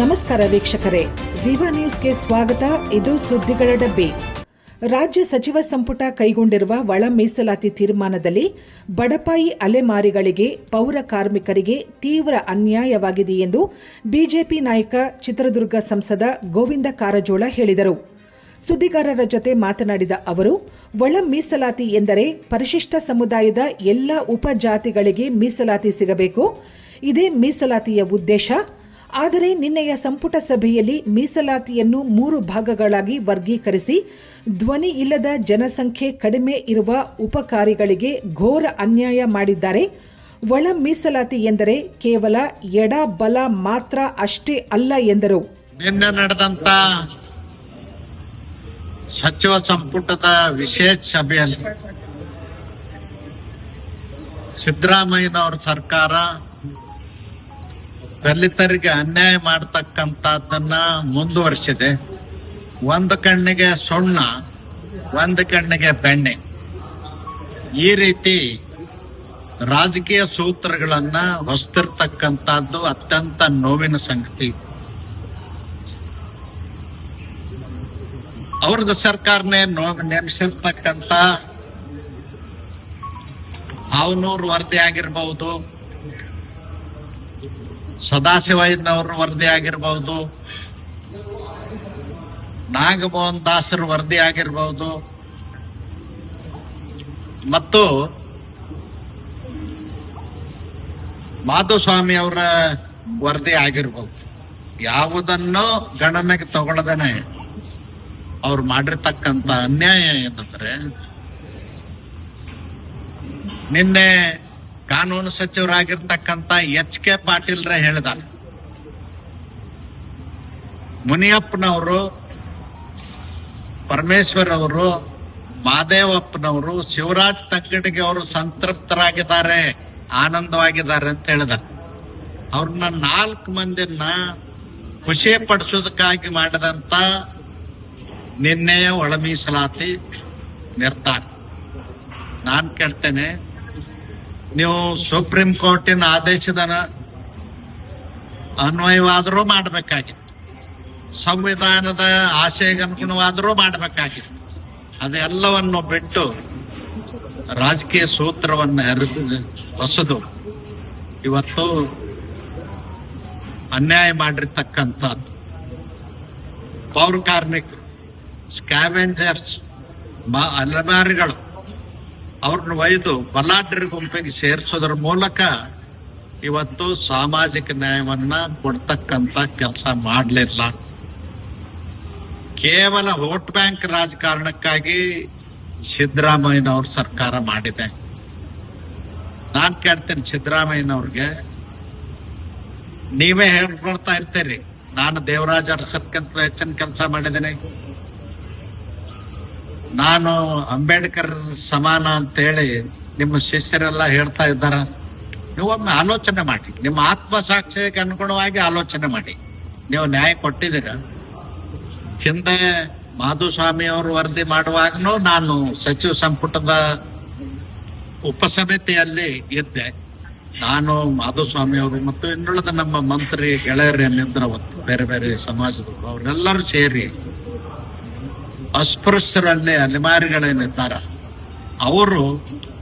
ನಮಸ್ಕಾರ ವೀಕ್ಷಕರೇ. ವಿವಾ ನ್ಯೂಸ್ಗೆ ಸ್ವಾಗತ. ಇದು ಸುದ್ದಿಗಳ ಡಬ್ಬಿ. ರಾಜ್ಯ ಸಚಿವ ಸಂಪುಟ ಕೈಗೊಂಡಿರುವ ಒಳ ಮೀಸಲಾತಿ ತೀರ್ಮಾನದಲ್ಲಿ ಬಡಪಾಯಿ ಅಲೆಮಾರಿಗಳಿಗೆ ಪೌರ ಕಾರ್ಮಿಕರಿಗೆ ತೀವ್ರ ಅನ್ಯಾಯವಾಗಿದೆ ಎಂದು ಬಿಜೆಪಿ ನಾಯಕ ಚಿತ್ರದುರ್ಗ ಸಂಸದ ಗೋವಿಂದ ಕಾರಜೋಳ ಹೇಳಿದರು. ಸುದ್ದಿಗಾರರ ಜೊತೆ ಮಾತನಾಡಿದ ಅವರು, ಒಳ ಮೀಸಲಾತಿ ಎಂದರೆ ಪರಿಶಿಷ್ಟ ಸಮುದಾಯದ ಎಲ್ಲ ಉಪಜಾತಿಗಳಿಗೆ ಮೀಸಲಾತಿ ಸಿಗಬೇಕು. ಇದೇ ಮೀಸಲಾತಿಯ ಉದ್ದೇಶ ಆದರೆ ನಿನ್ನೆಯ ಸಂಪುಟ ಸಭೆಯಲ್ಲಿ ಮೀಸಲಾತಿಯನ್ನು ಮೂರು ಭಾಗಗಳಾಗಿ ವರ್ಗೀಕರಿಸಿ, ಧ್ವನಿ ಇಲ್ಲದ ಜನಸಂಖ್ಯೆ ಕಡಿಮೆ ಇರುವ ಉಪಕಾರಿಗಳಿಗೆ ಘೋರ ಅನ್ಯಾಯ ಮಾಡಿದ್ದಾರೆ. ಒಳ ಮೀಸಲಾತಿ ಎಂದರೆ ಕೇವಲ ಎಡ ಬಲ ಮಾತ್ರ ಅಷ್ಟೇ ಅಲ್ಲ ಎಂದರು. ನಿನ್ನೆ ನಡೆದಂತ ಸಚಿವ ಸಂಪುಟದ ವಿಶೇಷ ಸಭೆಯಲ್ಲಿ ಸಿದ್ದರಾಮಯ್ಯನವರ ಸರ್ಕಾರ ದಲಿತರಿಗೆ ಅನ್ಯಾಯ ಮಾಡತಕ್ಕಂತದ್ದನ್ನ ಮುಂದುವರಿಸಿದೆ. ಒಂದು ಕಣ್ಣಿಗೆ ಸುಣ್ಣ, ಒಂದು ಕಣ್ಣಿಗೆ ಬೆಣ್ಣೆ. ಈ ರೀತಿ ರಾಜಕೀಯ ಸೂತ್ರಗಳನ್ನ ಹೊಸ್ತಿರ್ತಕ್ಕಂಥದ್ದು ಅತ್ಯಂತ ನೋವಿನ ಸಂಗತಿ. ಅವ್ರದ್ದು ಸರ್ಕಾರನೇ ನೆನೆಸಿರ್ತಕ್ಕಂತ ಹಾವನೂರು ವರದಿ ಆಗಿರ್ಬಹುದು ಸದಾಶಿವಯ್ಯನವ್ರ ವರದಿ ಆಗಿರ್ಬಹುದು ನಾಗಮೋಹನ್ ದಾಸರ ವರದಿ ಆಗಿರ್ಬಹುದು ಮತ್ತು ಮಾಧುಸ್ವಾಮಿ ಅವರ ವರದಿ ಆಗಿರ್ಬಹುದು ಯಾವುದನ್ನು ಗಣನೆಗೆ ತಗೊಳ್ಳದೇನೆ, ಅವ್ರು ಮಾಡಿರ್ತಕ್ಕಂತ ಅನ್ಯಾಯ ಏನಂದ್ರೆ, ನಿನ್ನೆ ಕಾನೂನು ಸಚಿವರಾಗಿರ್ತಕ್ಕಂಥ ಎಚ್ ಕೆ ಪಾಟೀಲ್ರ ಹೇಳಿದಾರೆ ಮುನಿಯಪ್ಪನವರು ಪರಮೇಶ್ವರ್ ಅವರು ಮಾದೇವಪ್ಪನವರು, ಶಿವರಾಜ್ ತಂಗಡಿಗೆ ಅವರು ಸಂತೃಪ್ತರಾಗಿದ್ದಾರೆ, ಆನಂದವಾಗಿದ್ದಾರೆ ಅಂತ ಹೇಳಿದ ಅವ್ರನ್ನ ನಾಲ್ಕು ಮಂದಿನ ಖುಷಿ ಪಡಿಸೋದಕ್ಕಾಗಿ ಮಾಡಿದಂತ ನಿನ್ನೆಯ ಒಳ ಮೀಸಲಾತಿ ನಿರ್ಧಾರ. ನಾನ್ ಕೇಳ್ತೇನೆ ನೀವು ಸುಪ್ರೀಂ ಕೋರ್ಟಿನ ಆದೇಶದ ಅನ್ವಯವಾದರೂ ಮಾಡಬೇಕಾಗಿತ್ತು. ಸಂವಿಧಾನದ ಆಶಯಕ್ಕೆ ಅನುಗುಣವಾದರೂ ಮಾಡಬೇಕಾಗಿತ್ತು. ಅದೆಲ್ಲವನ್ನು ಬಿಟ್ಟು ರಾಜಕೀಯ ಸೂತ್ರವನ್ನು ಹೆರಿದು ಹೊಸದು. ಇವತ್ತು ಅನ್ಯಾಯ ಮಾಡಿರ್ತಕ್ಕಂಥದ್ದು. ಪೌರ ಕಾರ್ಮಿಕರು ಸ್ಕ್ಯಾವೆಂಜರ್ಸ್ ಅಲೆಮಾರಿಗಳು. ಅವ್ರನ್ನ ಒಯ್ದು ಬಲಾಢ್ಯರ ಗುಂಪಿಗೆ ಸೇರಿಸೋದ್ರ ಮೂಲಕ ಇವತ್ತು ಸಾಮಾಜಿಕ ನ್ಯಾಯವನ್ನ ಕೊಡ್ತಕ್ಕಂತ ಕೆಲಸ ಮಾಡಲಿಲ್ಲ. ಕೇವಲ ವೋಟ್ ಬ್ಯಾಂಕ್ ರಾಜಕಾರಣಕ್ಕಾಗಿ ಸಿದ್ದರಾಮಯ್ಯನವ್ರ ಸರ್ಕಾರ ಮಾಡಿದೆ. ನಾನ್ ಕೇಳ್ತೇನೆ ಸಿದ್ದರಾಮಯ್ಯನವ್ರಿಗೆ. ನೀವೇ ಹೇಳ್ಕೊಳ್ತಾ ಇರ್ತೀರಿ. ನಾನು ದೇವರಾಜ್ ಅರಸರ್ಕಂತ ಹೆಚ್ಚಿನ ಕೆಲಸ ಮಾಡಿದ್ದೇನೆ. ನಾನು ಅಂಬೇಡ್ಕರ್ ಸಮಾನ ಅಂತ ಹೇಳಿ ನಿಮ್ಮ ಶಿಷ್ಯರೆಲ್ಲ ಹೇಳ್ತಾ ಇದ್ದಾರ. ನೀವೊಮ್ಮೆ ಆಲೋಚನೆ ಮಾಡಿ. ನಿಮ್ಮ ಆತ್ಮಸಾಕ್ಷಿಗೆ ಅನುಗುಣವಾಗಿ ಆಲೋಚನೆ ಮಾಡಿ. ನೀವು ನ್ಯಾಯ ಕೊಟ್ಟಿದ್ದೀರ? ಹಿಂದೆ ಮಾಧುಸ್ವಾಮಿ ಅವರು ವರದಿ ಮಾಡುವಾಗನೂ ನಾನು ಸಚಿವ ಸಂಪುಟದ ಉಪಸಮಿತಿಯಲ್ಲಿ ಇದ್ದೆ. ನಾನು ಮಾಧುಸ್ವಾಮಿ ಅವರು ಮತ್ತು ಇನ್ನುಳಿದ ನಮ್ಮ ಮಂತ್ರಿ ಗೆಳೆಯರೇನಿದ್ರ ಅವತ್ತು ಬೇರೆ ಬೇರೆ ಸಮಾಜದವರು. ಅವರೆಲ್ಲರೂ ಸೇರಿ ಅಸ್ಪೃಶ್ಯರಲ್ಲಿ ಅಲೆಮಾರಿಗಳೇನಿದ್ದಾರ, ಅವರು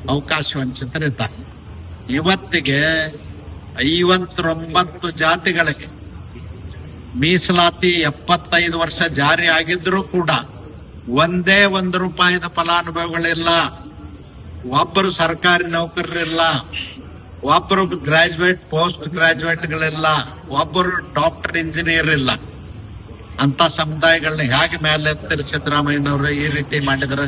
ಅವಕಾಶ ವಂಚಿತರಿದ್ದಾರೆ. ಇವತ್ತಿಗೆ ಐವತ್ತೊಂಬತ್ತು ಜಾತಿಗಳಿಗೆ ಮೀಸಲಾತಿ ಎಪ್ಪತ್ತೈದು ವರ್ಷ ಜಾರಿ ಆಗಿದ್ರೂ ಕೂಡ ಒಂದೇ ಒಂದು ರೂಪಾಯಿದ ಫಲಾನುಭವಿಗಳಿಲ್ಲ. ಒಬ್ಬರು ಸರ್ಕಾರಿ ನೌಕರರಿಲ್ಲ, ಒಬ್ಬರು ಗ್ರಾಜುಯೇಟ್ ಪೋಸ್ಟ್ ಗ್ರಾಜುಯೇಟ್ಗಳಿಲ್ಲ ಒಬ್ಬರು ಡಾಕ್ಟರ್ ಇಂಜಿನಿಯರ್ ಇಲ್ಲ. ಅಂತ ಸಮುದಾಯಗಳನ್ನ ಹೇಗೆ ಮೇಲೆ ಸಿದ್ದರಾಮಯ್ಯನವ್ರ ಈ ರೀತಿ ಮಾಡಿದ್ರೆ?